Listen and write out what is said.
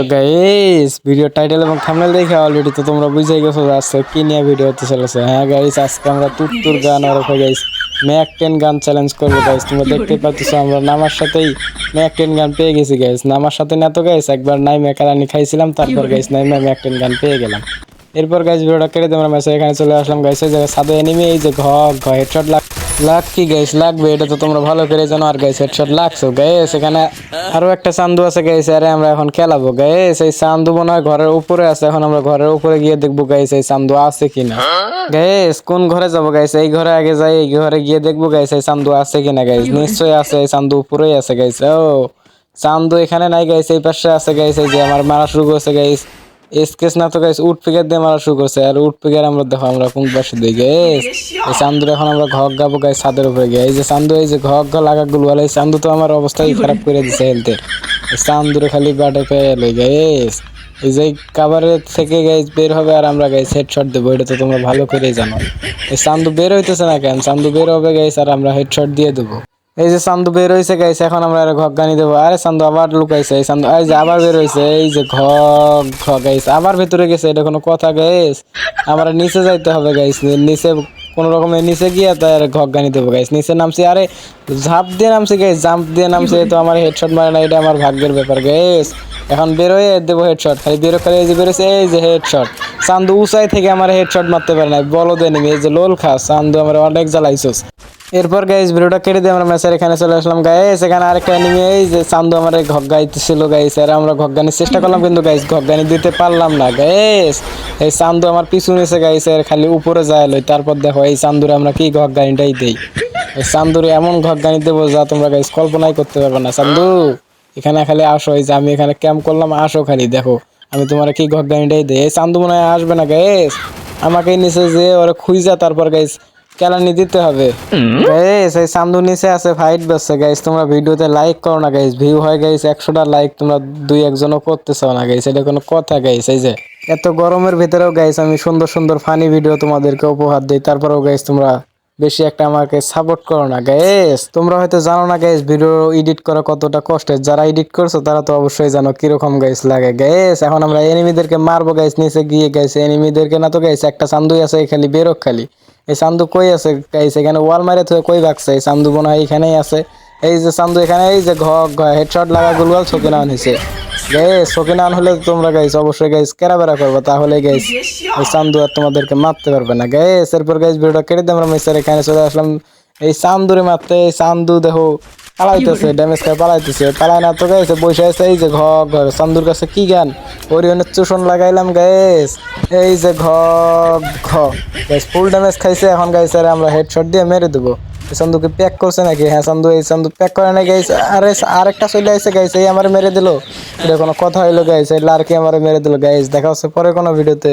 তো guys video title এবং thumbnail দেখে অলরেডি তো তোমরা বুঝেই গেছো যে আজকে কি নিয়ে ভিডিও হতে চলেছে। হ্যাঁ গাইস আজকে আমরা তুত্তুর গান আর guys mac ten gun challenge করব গাইস তোমরা দেখতে পাচ্ছ আমরা নামার সাথেই ম্যাক টেন গান পেয়ে গেছি গাইস নামার সাথে না তো গাইস একবার নাই মেকারানি খাইছিলাম, তারপর গাইস নাই ম্যাক টেন গান পেয়ে গেলাম। এরপর গাইস ভিডিওটা কেটে আমরা মেসে এখানে চলে আসলাম গাইস এই যে সাদা এনিমি এই যে ঘ ঘ হেডশট লাগ লাগ কি গাইস? লাগবে, এটা তো তোমরা ভালো করে জানো। আর গাইস হেডশট লাগছো। গাইস, এখানে আরও একটা চান্দু আছে গাইস, আরে আমরা এখন খেলাবো। গাইস, এই চান্দু মনে হয় ঘরের উপরে আছে। এখন আমরা ঘরের উপরে গিয়ে দেখব গাইস, এই চান্দু আছে কিনা। গাইস, কোন ঘরে যাব গাইস? এই ঘরে আগে যাই, এই ঘরে গিয়ে দেখব গাইস, এই চান্দু আছে কিনা গাইস। নিশ্চয়ই আছে, এই চান্দু উপরেই আছে গাইস। ও, চান্দু এখানে নাই গাইস, এই পাশে আছে গাইস, এই যে আমার মারা শুরু করছে গাইস। স্কেচ না তো গাইস উট পিকার দিয়ে মারা শুরু করছে। আর উট পিকার আমরা দেখো আমরা কোন পাশে দিই গাইস এই চান্দুর এখন আমরা ঘক গাবো গাইস ছাদের উপরে গিয়ে। এই যে চান্দু এই যে ঘক গা লাগা গুলো এই চান্দু তো আমার অবস্থাই খারাপ করে দিছে হেলথের এই চান্দুরে খালি বাটে পেয়ে লই গাইস এই যে কাভারের থেকে গাইস বের হবে আর আমরা গাইস হেডশট দেবো এটা তো তোমরা ভালো করেই জানো। এই চান্দু বের হইতেছে না কেন? চান্দু বের হবে গাইস আর আমরা হেডশট দিয়ে দেবো। এই যে চান্দু বের হয়েছে গাইছে এখন আমরা ঘক গানি দেবো। আরে, চান্দু আবার লুকাইছে, এই চান্দু এই যে আবার বের হয়েছে এই যে ঘ ঘ গাইছে আবার ভেতরে গেছে, এটা কোনো কথা, গাইস। আমরা নিচে যাইতে হবে, গাইস নিচে কোন রকমের নিচে গিয়ে তার ঘক গানি দেবো, গাইস। নিচে নামছি, আরে, ঝাঁপ দিয়ে নামছি, গাইস জাম্প দিয়ে নামছে তো আমার হেডশট মারে না এটা আমার ভাগ্যের ব্যাপার, গাইস। এখন বেরোয় দেবো হেডশট খালি বেরো খালি এই যে বেরোছে এই যে হেডশট চান্দু উঁচাই থেকে আমার হেডশট মারতে পারে না বলো দেনি এই যে লোল খা চান্দু আমার অনেক জ্বালাইছস। এরপর গাইস ভিডিওটা কেটে দিয়ে আমরা ম্যাচের এখানে চলে আসলাম। গাইস এখানে আরেকটা এনিমি এই যে চান্দু আমার ঘক গাইতেছিল গাইস আর আমরা ঘক গানির চেষ্টা করলাম, কিন্তু গাইস ঘক গানি দিতে পারলাম না গাইস এই চান্দু আমার পিছু নিছে গাইস এর খালি উপরে যায় লই, তারপর দেখো এই চান্দুরে আমরা কি ঘক গানিটাই দেই। এই চান্দুরে এমন ঘক গানি দেবো যা তোমরা গাইস কল্পনাই করতে পারবে না। চান্দু, এখানে খালি আসো, এই যে আমি এখানে ক্যাম্প করলাম, আসো খালি, দেখো, আমি তোমার কি ঘক গানিটাই দেই। এই চান্দু মনে হয় আসবে না গাইস আমাকে নিচে যে ওরা খুঁজা, তারপর গাইস কেলানি দিতে হবে। গাইস এই চান্দু নিচে আছে ফাইট বসছে গাইস তোমরা ভিডিওতে লাইক করো না গাইস ভিউ হয় গাইস একশোটা লাইক তোমরা দুই একজনও করতেছো না গাইস এটা কোনো কথা গাইস এই যে এত গরমের ভিতরেও গাইস আমি সুন্দর সুন্দর ফানি ভিডিও তোমাদেরকে উপহার দিই। তারপরেও গাইস তোমরা বেশি একটা আমাকে সাপোর্ট করো না গাইস তোমরা হয়তো জানো না গাইস ভিডিও এডিট করা কতটা কষ্টের। যারা এডিট করছ তারা তো অবশ্যই জানো কীরকম গাইস লাগে। গাইস এখন আমরা এনিমিদেরকে মারবো গাইস নিচে গিয়ে গাইস এনিমিদেরকে না তো গাইস একটা চান্দুই আছে খালি বেরোক খালি। এই চান্দু কই আছে? গাইস এখানে ওয়াল মারে থুয়ে কই ভাগছে এই চান্দু হয় এখানেই আছে। এই যে চান্দু এখানে, এই যে ঘ হেডশট লাগা গুলওয়াল ছকিনা আনছে গাইস, ছকিনা আন হলে তোমরা গাইস অবশ্যই গাইস কেরাবেরা করবে, তাহলে গাইস এই চান্দু আর তোমাদেরকে মারতে পারবে না। গাইস, এরপর গাইস ভিডিওটা কেটে দিয়ে আমরা মিস্টার এখানে চলে আসলাম। এই চান্দুরে মারতে, এই চান্দু দেখো। পালাইতেছে ড্যামেজ করে পালাইতেছে পালায় না তো গাইছে বসে আছে এই যে ঘ ঘর। চান্দুর কাছে কি গান ওরিয়নের চুষণ লাগাইলাম গাইস এই যে ঘ ঘ গাইস ফুল ড্যামেজ খাইছে এখন গাইছে আর আমরা হেডশট দিয়ে মেরে দেবো। চান্দুকে প্যাক করছে নাকি? হ্যাঁ চান্দু এই চান্দু প্যাক করে না গাইছে আরে আরেকটা চলে আসছে গাইছে এই আমার মেরে দিল। এটা কোনো কথা হইল গাইছে লারকে আমার মেরে দিল গাইস দেখা হচ্ছে পরে কোনো ভিডিওতে।